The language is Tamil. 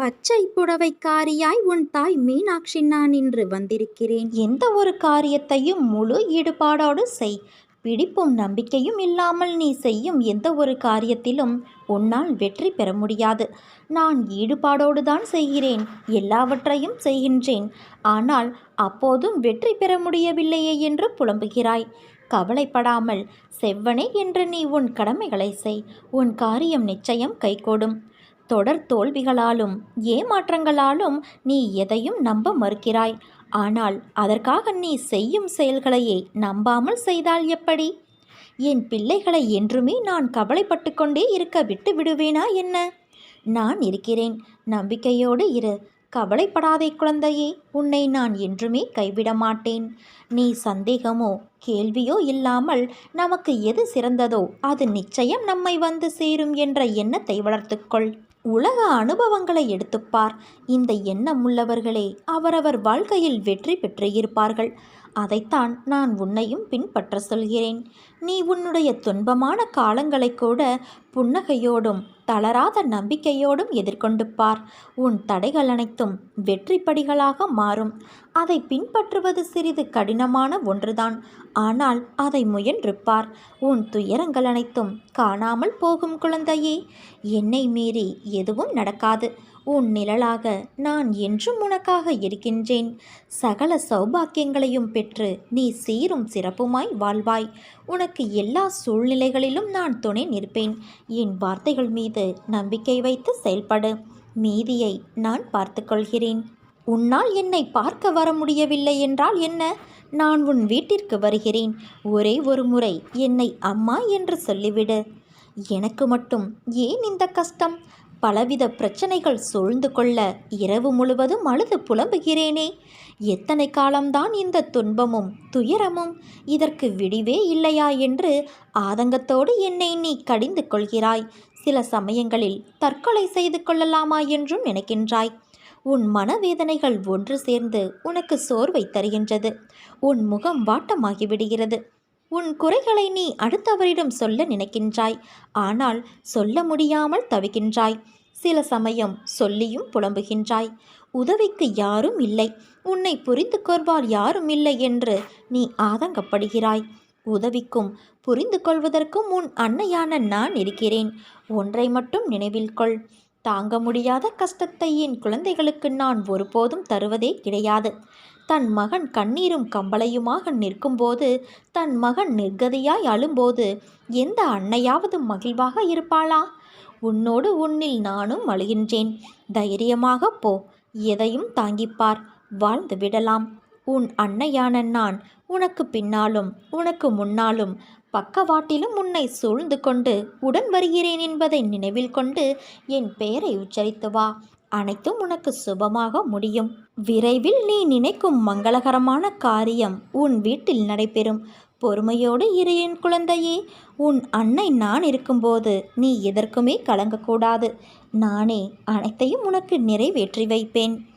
பச்சை புடவைக்காரியாய் உன் தாய் மீனாட்சி நான் இன்று வந்திருக்கிறேன். எந்த ஒரு காரியத்தையும் முழு ஈடுபாடோடு செய். பிடிப்பும் நம்பிக்கையும் இல்லாமல் நீ செய்யும் எந்த ஒரு காரியத்திலும் உன்னால் வெற்றி பெற முடியாது. நான் ஈடுபாடோடு தான் செய்கிறேன் எல்லாவற்றையும் செய்கின்றேன். ஆனால் அப்போதும் வெற்றி பெற முடியவில்லையே என்று புலம்புகிறாய். கவலைப்படாமல் செவ்வனே என்று நீ உன் கடமைகளை செய். உன் காரியம் நிச்சயம் கைகூடும். தொடர் தோல்விகளாலும் ஏமாற்றங்களாலும் நீ எதையும் நம்ப மறுக்கிறாய். ஆனால் அதற்காக நீ செய்யும் செயல்களையே நம்பாமல் செய்தால் எப்படி? என் பிள்ளைகளை என்றுமே நான் கவலைப்பட்டு கொண்டே இருக்க விட்டு விடுவேனா என்ன? நான் இருக்கிறேன். நம்பிக்கையோடு இரு. கவலைப்படாதே குழந்தையே. உன்னை நான் என்றுமே கைவிட மாட்டேன். நீ சந்தேகமோ கேள்வியோ இல்லாமல் நமக்கு எது சிறந்ததோ அது நிச்சயம் நம்மை வந்து சேரும் என்ற எண்ணத்தை வளர்த்துக்கொள் உலக அனுபவங்களை எடுத்துப்பார் இந்த எண்ணம் உள்ளவர்களே அவரவர் வாழ்க்கையில் வெற்றி பெற்று இருப்பார்கள் அதைத்தான் நான் உன்னையும் பின்பற்ற சொல்கிறேன். நீ உன்னுடைய துன்பமான காலங்களை கூட புன்னகையோடும் தளராத நம்பிக்கையோடும் எதிர்கொண்டு பார். உன் தடைகள் அனைத்தும் வெற்றி படிகளாக மாறும். அதை பின்பற்றுவது சிறிது கடினமான ஒன்றுதான். ஆனால் அதை முயன்று பார். உன் துயரங்கள் அனைத்தும் காணாமல் போகும் குழந்தையே என்னை மீறி எதுவும் நடக்காது. உன் நிழலாக நான் என்றும் உனக்காக இருக்கின்றேன். சகல சௌபாக்கியங்களையும் பெற்று நீ சீரும் சிறப்புமாய் வாழ்வாய். உனக்கு எல்லா சூழ்நிலைகளிலும் நான் துணை நிற்பேன். என் வார்த்தைகள் மீது நம்பிக்கை வைத்து செயல்படு. மீதியை நான் பார்த்துக்கொள்கிறேன். உன்னால் என்னை பார்க்க வர முடியவில்லை என்றால் என்ன? நான் உன் வீட்டிற்கு வருகிறேன். ஒரே ஒரு முறை என்னை அம்மா என்று சொல்லிவிடு. எனக்கு மட்டும் ஏன் இந்த கஷ்டம்? பலவித பிரச்சனைகள் சூழ்ந்து கொள்ள இரவு முழுவதும் அழுது புலம்புகிறேனே. எத்தனை காலம்தான் இந்த துன்பமும் துயரமும் இதற்கு விடிவே இல்லையா என்று ஆதங்கத்தோடு என்னை நீ கடிந்து கொள்கிறாய். சில சமயங்களில் தற்கொலை செய்து கொள்ளலாமா என்றும் நினைக்கின்றாய். உன் மனவேதனைகள் ஒன்று சேர்ந்து உனக்கு சோர்வை தருகின்றது. உன் முகம் வாட்டமாகிவிடுகிறது. உன் குறைகளை நீ அடுத்தவரிடம் சொல்ல நினைக்கின்றாய். ஆனால் சொல்ல முடியாமல் தவிக்கின்றாய். சில சமயம் சொல்லியும் புலம்புகின்றாய். உதவிக்கு யாரும் இல்லை. உன்னை புரிந்து கொள்வார் யாரும் இல்லை என்று நீ ஆதங்கப்படுகிறாய். உதவிக்கும் புரிந்து கொள்வதற்கும் உன் அன்னையான நான் இருக்கிறேன். ஒன்றை மட்டும் நினைவில் கொள். தாங்க முடியாத கஷ்டத்தை என் குழந்தைகளுக்கு நான் ஒருபோதும் தருவதே கிடையாது. தன் மகன் கண்ணீரும் கம்பளையுமாக நிற்கும்போது தன் மகன் நிர்கதியாய் அழும்போது எந்த அன்னையாவது மகிழ்வாக இருப்பாளா? உன்னோடு உன்னில் நானும் அழுகின்றேன். தைரியமாக போ. எதையும் தாங்கிப்பார். வாழ்ந்து விடலாம். உன் அன்னையான நான். உனக்கு பின்னாலும் உனக்கு முன்னாலும் பக்கவாட்டிலும் உன்னை சூழ்ந்து கொண்டு உடன் வருகிறேன் என்பதை நினைவில் கொண்டு என் பெயரை உச்சரித்து வா. அனைத்தும் உனக்கு சுபமாக முடியும். விரைவில் நீ நினைக்கும் மங்களகரமான காரியம் உன் வீட்டில் நடைபெறும். பொறுமையோடு இரு என் குழந்தையே. உன் அன்னை நான் இருக்கும்போது நீ எதற்குமே கலங்கக்கூடாது. நானே அனைத்தையும் உனக்கு நிறைவேற்றி வைப்பேன்.